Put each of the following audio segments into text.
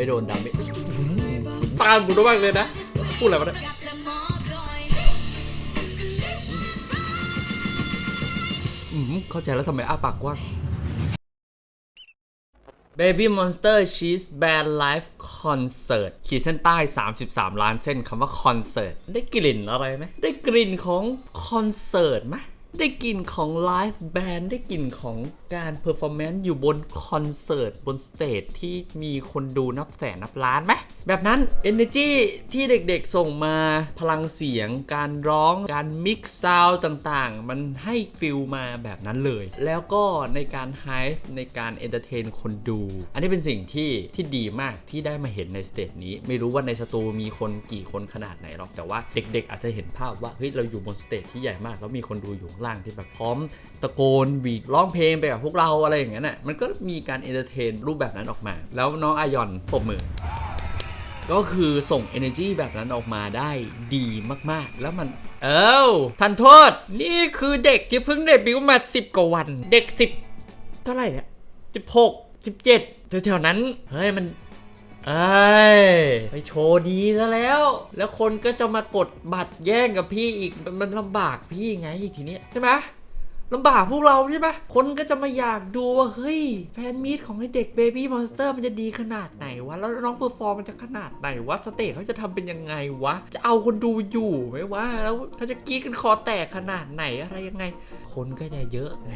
ไม่โดนดาเมจตามกูด้วยบ้างเลยนะ พูดอะไรวะเนี่ยอืมเข้าใจแล้วทำไมอ้าปากกว้าง Baby Monster Cheese Band Live Concert ขีดเส้นใต้ 33 ล้านเส้นคำว่าคอนเสิร์ตได้กลิ่นอะไรไหม ได้กลิ่นของคอนเสิร์ตไหม ได้กลิ่นของไลฟ์แบนด์ได้กลิ่นของการเพอร์ฟอร์แมนซ์อยู่บนคอนเสิร์ตบนสเตจที่มีคนดูนับแสนนับล้านไหมแบบนั้น Energy ที่เด็กๆส่งมาพลังเสียง การร้อง การมิกซ์ซาวต่างๆ มันให้ฟิลมาแบบนั้นเลย แล้วก็ในการไฮฟ์ในการเอนเตอร์เทนคนดู อันนี้เป็นสิ่งที่ที่ดีมากที่ได้มาเห็นในสเตจนี้ ไม่รู้ว่าในสตูมีคนกี่คนขนาดไหนหรอก แต่ว่าเด็กๆ อาจจะเห็นภาพว่าเฮ้ยเราอยู่บนสเตจที่ใหญ่มาก แล้วมีคนดูอยู่ข้างล่างที่แบบพร้อม ตะโกนบีดร้องเพลงไปกับพวกเราอะไรอย่างเงี้ยน่ะมันก็มีการเอนเตอร์เทนรูปแบบนั้นออกมา แล้วน้องอายอนปรบมือ ก็คือส่ง energy แบบนั้นออกมาได้ดีมากๆ แล้วมัน เอ้าทันโทษ นี่คือเด็กที่เพิ่งเดบิวต์มา 10 กว่าวัน เด็ก 10 เท่าไหร่เนี่ย16 17แถวๆนั้น เฮ้ย มันเอ้ยไปโชว์ดีซะแล้ว แล้วคนก็จะมากดบัตรแย่งกับพี่อีก มันมันลำบากพี่ไงทีเนี้ยใช่ไหม ลำบากพวกเราใช่ไหมคนก็จะมาอยากดูว่า เฮ้ย แฟนมีตของไอเด็กเบบี้มอนสเตอร์มันจะดีขนาดไหนวะ แล้วน้องเพอร์ฟอร์มมันจะขนาดไหนวะ สเตจเขาจะทำเป็นยังไงวะ จะเอาคนดูอยู่ไหมวะ แล้วเขาจะกรีดกันคอแตกขนาดไหนอะไรยังไง คนก็จะเยอะไง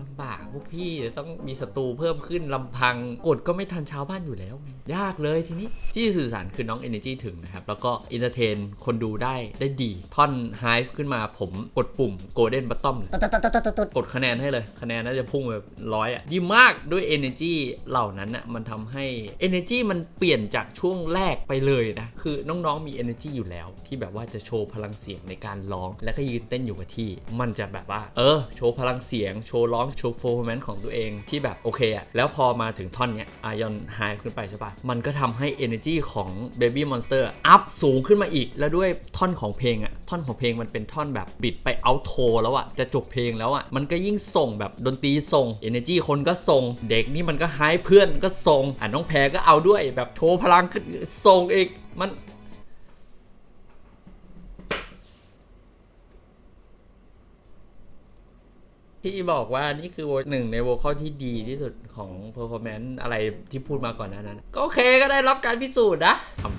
ลำบากพวกพี่ต้องมีศัตรูเพิ่มขึ้นลำพังกดก็ไม่ทันชาวบ้านอยู่แล้ว ยากเลยทีนี้ที่สื่อสารคือน้อง Energy ถึงนะครับ แล้วก็อินเตอร์เทนคนดูได้ได้ดี ท่อนไฮฟ์ขึ้นมาผมกดปุ่ม Golden Button เลยกดคะแนนให้เลย คะแนนน่าจะพุ่งแบบร้อยอะดีมากด้วย energy เหล่านั้นอะมันทำให้ energy มันเปลี่ยนจากช่วงแรกไปเลยนะ คือน้องๆมี energy อยู่แล้ว ที่แบบว่าจะโชว์พลังเสียงในการร้อง แล้วก็ยืนเต้นอยู่กับที่ มันจะแบบว่า เออ โชว์พลังเสียง โชว์ร้องโชว์โฟร์แมนของตัวเองที่แบบโอเคอะแล้วพอมาถึงท่อนเนี้ยอายอนไฮขึ้นไปใช่ปะมันก็ทำให้ energy ของ baby monster อัพสูงขึ้นมาอีก แล้วด้วยท่อนของเพลงอะท่อนของเพลงมันเป็นท่อนแบบบิดไปเอาโทแล้วอะจะจบเพลงแล้วอะมันก็ยิ่งส่งแบบดนตรีส่ง energy คนก็ส่ง เด็กนี่มันก็ไฮเพื่อนก็ส่งอะน้องแพรก็เอาด้วยแบบโชว์พลังขึ้นส่งอีกมัน ที่บอกว่านี่คือหนึ่งในโวคอลที่ดีที่สุดของเพอร์ฟอร์แมนซ์อะไรที่พูดมาก่อนหนานั้น ก็โอเคก็ได้รับการพิสูจน์นะ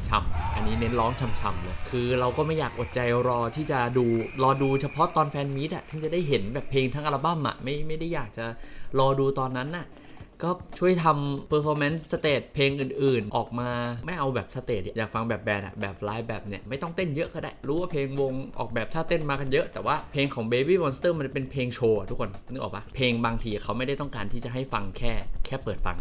ช่ำๆอันนี้เน้นร้องช่ำๆเลยคือเราก็ไม่อยากอดใจรอที่จะดูรอดูเฉพาะตอนแฟนมีตอะถึงจะได้เห็นแบบเพลงทั้งอัลบั้มอะไม่ไม่ได้อยากจะรอดูตอนนั้นอะ ก็ช่วยทำ performance stage เพลงอื่นๆ ออกมาไม่เอาแบบ stage อยากฟังแบบแบนด์อะแบบไลฟ์แบบเนี้ยไม่ต้องเต้นเยอะก็ได้ รู้ว่าเพลงวงออกแบบถ้าเต้นมากันเยอะ แต่ว่าเพลงของ Baby Monster มันเป็นเพลงโชว์ทุกคนนึกออกปะเพลงบางทีเขาไม่ได้ต้องการที่จะให้ฟังแค่แค่เปิดฟัง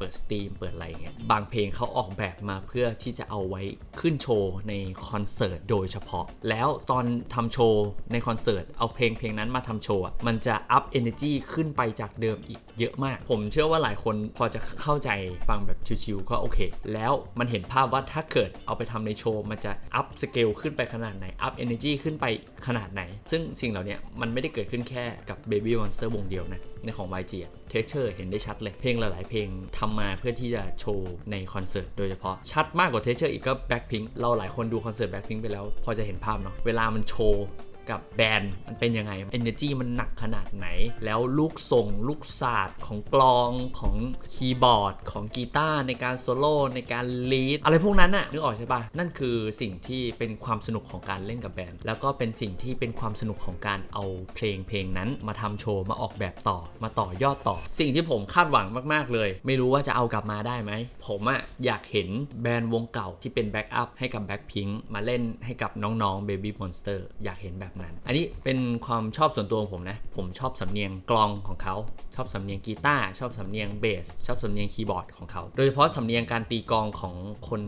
เปิดสตรีมเปิดอะไรเงี้ยบางเพลงเขาออกแบบมาเพื่อที่จะเอาไว้ขึ้นโชว์ในคอนเสิร์ตโดยเฉพาะ แล้วตอนทำโชว์ในคอนเสิร์ตเอาเพลงเพลงนั้นมาทำโชว์มันจะอัพ energy ขึ้นไปจากเดิมอีกเยอะมาก ผมเชื่อว่าหลายคนพอจะเข้าใจฟังแบบชิวๆก็โอเค แล้วมันเห็นภาพว่าถ้าเกิดเอาไปทำในโชว์ มันจะอัพสเกลขึ้นไปขนาดไหนอัพ energy ขึ้นไปขนาดไหน ซึ่งสิ่งเหล่านี้มันไม่ได้เกิดขึ้นแค่กับ Baby Monster วงเดียวนะในของ YG เทเชอร์เห็นได้ชัดเลย เพลงหลายๆ เพลงทำมาเพื่อที่จะโชว์ในคอนเสิร์ตโดยเฉพาะ ชัดมากกว่าเทเชอร์อีกก็แบ็คพิงเราหลายคนดูคอนเสิร์ตแบ็คพิงไปแล้ว พอจะเห็นภาพเนาะเวลามันโชว์ กับแบนด์มันเป็นยังไง Energy มันหนักขนาดไหน แล้วลูกส่งลูกศาสตร์ของกลองของคีย์บอร์ด ของกีตาร์ในการโซโล่ในการลีดอะไรพวกนั้นน่ะนึกออกใช่ปะนั่นคือสิ่งที่เป็นความสนุกของการเล่นกับแบนด์ แล้วก็เป็นสิ่งที่เป็นความสนุกของการเอาเพลงเพลงนั้นมาทำโชว์มาออกแบบต่อมาต่อยอดต่อ สิ่งที่ผมคาดหวังมาก ๆ เลย ไม่รู้ว่าจะเอากลับมาได้ไหม ผมอะอยากเห็นแบรนด์วงเก่าที่เป็นแบ็กอัพให้กับแบ็คพิงมาเล่นให้กับน้องๆ Baby Monster อยากเห็นแบบนั้น อันนี้เป็นความชอบส่วนตัวของผมนะ ผมชอบสำเนียงกลองของเขา ชอบสำเนียงกีตาร์ ชอบสำเนียงเบส ชอบสำเนียงคีย์บอร์ดของเขา โดยเฉพาะสำเนียงการตีกลองของคน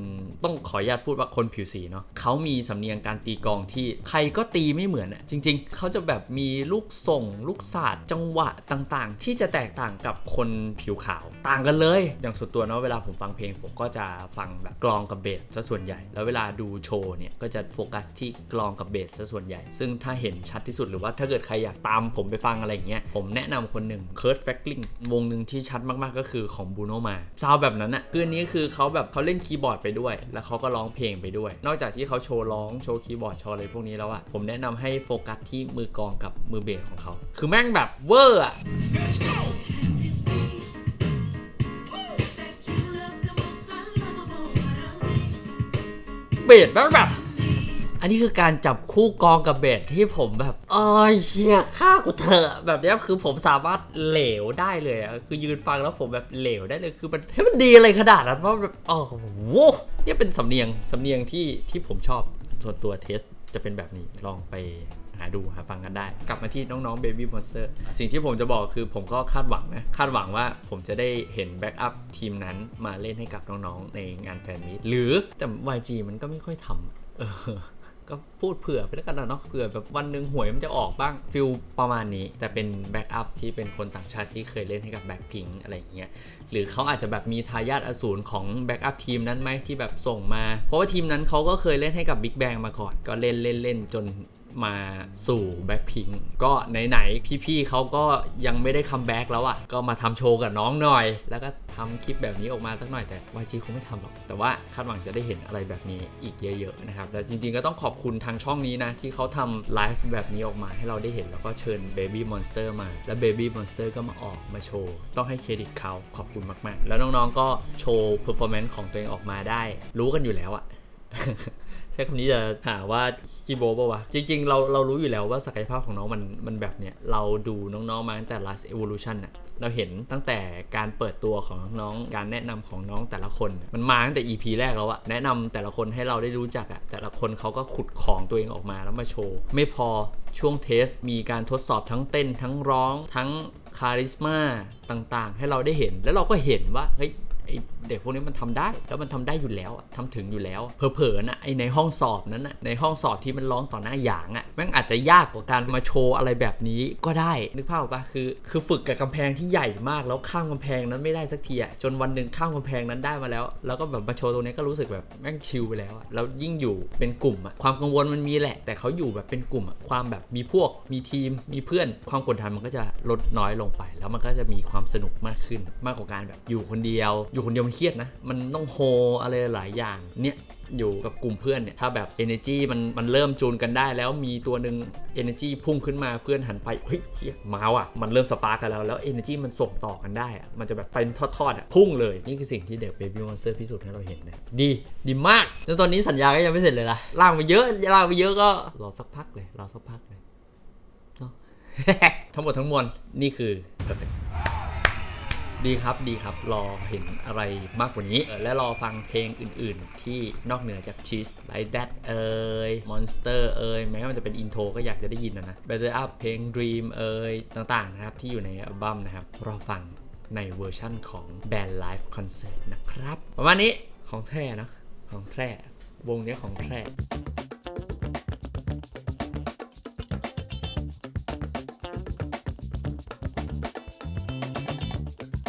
ต้องขออนุญาตพูดว่าคนผิวสีเนาะเขามีสำเนียงการตีกลองที่ใครก็ตีไม่เหมือนอะจริง ๆ เขาจะแบบมีลูกส่ง ลูกศาสตร์จังหวะต่างๆ ที่จะแตกต่างกับคนผิวขาว ต่างกันเลย อย่างส่วนตัวเนาะเวลาผมฟังเพลงผมก็จะฟังแบบกลองกับเบสซะส่วนใหญ่ แล้วเวลาดูโชว์เนี่ยก็จะโฟกัสที่กลองกับเบสซะส่วนใหญ่ ซึ่งถ้าเห็นชัดที่สุดหรือว่าถ้าเกิดใครอยากตามผมไปฟังอะไรอย่างเงี้ยผมแนะนำคนหนึ่งเคิร์ f แฟกลิงวงหนึ่งที่ชัดมากๆก็คือของบูโนมาซาวแบบนั้นอะคือนนี้คือเขาแบบเขาเล่นคีย์บอร์ดไปด้วย แล้วเขาก็ร้องเพลงไปด้วย นอกจากที่เขาโชว์ร้องโชว์คีย์บอร์ดโชว์อะไรพวกนี้แล้วอะผมแนะนำให้โฟกัสที่มือกองกับมือเบสของเขาคือแม่งแบบเวอร์อะเบสแม่งแบบ อันนี้คือการจับคู่กองกับเบสที่ผมแบบเอ้ยเชี่ยฆ่ากูเถอะแบบนี้คือผมสามารถเหลวได้เลยอะคือยืนฟังแล้วผมแบบเหลวได้เลยคือมันเฮ้มันดีอะไรขนาดนั้นว่าแบบโอ้โหเนี่ยเป็นสำเนียงสำเนียงที่ที่ผมชอบส่วนตัวเทสจะเป็นแบบนี้ลองไปหาดูหาฟังกันได้ กลับมาที่น้องๆ Baby Monster สิ่งที่ผมจะบอกคือผมก็คาดหวังนะ คาดหวังว่าผมจะได้เห็นแบ็กอัพทีมนั้นมาเล่นให้กับน้องๆ ในงานแฟนมิตหรือแต่ YG มันก็ไม่ค่อยทำ ก็พูดเผื่อไปแล้วกันนะเนาะเผื่อแบบวันหนึ่งหวยมันจะออกบ้างฟิลประมาณนี้ แต่เป็นแบ็กอัพที่เป็นคนต่างชาติที่เคยเล่นให้กับแบ็กพิงอะไรอย่างเงี้ยหรือเขาอาจจะแบบมีทายาทอสูรของแบ็กอัพทีมนั้นไหมที่แบบส่งมา เพราะว่าทีมนั้นเขาก็เคยเล่นให้กับบิ๊กแบงมาก่อน ก็เล่นเล่นเล่นจน มาสู่แบ็คพิงก็ไหนๆพี่ๆเขาก็ยังไม่ได้คัมแบ็กแล้วอะ่ะ ก็มาทำโชว์กับน้องหน่อย แล้วก็ทำคลิปแบบนี้ออกมาสักหน่อยแต่ YG คงไม่ทำหรอก แต่ว่าคาดหวังจะได้เห็นอะไรแบบนี้อีกเยอะๆนะครับ แต่จริงๆก็ต้องขอบคุณทางช่องนี้นะ ที่เขาทำไลฟ์แบบนี้ออกมาให้เราได้เห็นแล้วก็เชิญ Baby Monster มา แล้ว Baby Monster ก็มาออกมาโชว์ ต้องให้เครดิตเขาขอบคุณมากๆ แล้วน้องๆก็โชว์ performance ของตัวเองออกมาได้ รู้กันอยู่แล้วอะ ใช้คำนี้จะหาว่าคีโบป่าวะ จริง ๆ เราเรารู้อยู่แล้วว่าศักยภาพของน้องมันมันแบบเนี้ย เราดูน้องๆมาตั้งแต่ last evolution น่ะเราเห็นตั้งแต่การเปิดตัวของน้องๆ การแนะนำของน้องแต่ละคน มันมาตั้งแต่ EP แรกแล้วอะแนะนำแต่ละคนให้เราได้รู้จักอะแต่ละคนเขาก็ขุดของตัวเองออกมาแล้วมาโชว์ ไม่พอช่วงเทส มีการทดสอบทั้งเต้น ทั้งร้อง ทั้งคาริสมาต่างๆ ให้เราได้เห็น แล้วเราก็เห็นว่าเฮ้ยไอ เด็กพวกนี้มันทำได้ แล้วมันทำได้อยู่แล้วอะทำถึงอยู่แล้ว เผลอๆนะไอในห้องสอบนั้นนะในห้องสอบที่มันร้องต่อหน้าหยางอะ่ะม่งอาจจะยากกว่าการมาโชว์อะไรแบบนี้ก็ได้นึกภาพออกปะคือ คือฝึกกับกำแพงที่ใหญ่มากแล้วข้ามกำแพงนั้นไม่ได้สักทีอะจนวันหนึ่งข้ามกำแพงนั้นได้มาแล้ว แล้วก็แบบมาโชว์ตรงนี้ก็รู้สึกแบบแม่งชิลไปแล้วอะแล้วยิ่งอยู่เป็นกลุ่มอะความกังวลมันมีแหละ แต่เขาอยู่แบบเป็นกลุ่มอะความแบบมีพวกมีทีมมีเพื่อน ความกดดันมันก็จะลดน้อยลงไป แล้วมันก็จะมีความสนุกมากขึ้นมากกว่าการแบบอยู่คนเดียว อยู่คนเดียวเครียดนะ มันต้องโฮอะไรหลายอย่างเนี่ยอยู่กับกลุ่มเพื่อนเนี่ยถ้าแบบ energy มันมันเริ่มจูนกันได้ แล้วมีตัวหนึ่ง energy พุ่งขึ้นมาเพื่อนหันไปเฮ้ยเฮียมาว่ะมันเริ่มสปาร์กกันแล้วแล้ว energy มันส่งต่อกันได้อะมันจะแบบเป็นทอดๆอะพุ่งเลย นี่คือสิ่งที่เด็ก baby monster พิสูจน์ให้เราเห็นนะดี ดีมากจนตอนนี้สัญญาก็ยังไม่เสร็จเลยนะล่างไปเยอะล่างไปเยอะก็รอสักพักเลยรอสักพักเลยเนาะทั้งหมดทั้งมวลนี่คือ perfect ดีครับดีครับรอเห็นอะไรมากกว่านี้ และรอฟังเพลงอื่นๆ ที่นอกเหนือจาก Cheese Like That เอ่ย Monster เอ่ยแม้ว่ามันจะเป็นอินโทรก็อยากจะได้ยินนะนะ Better Up เพลง Dream เอ่ยต่างๆนะครับ ที่อยู่ในอัลบั้มนะครับ รอฟังในเวอร์ชั่นของ Band Live Concert นะครับ ประมาณนี้ของแท้นะของแท้วงนี้ของแท้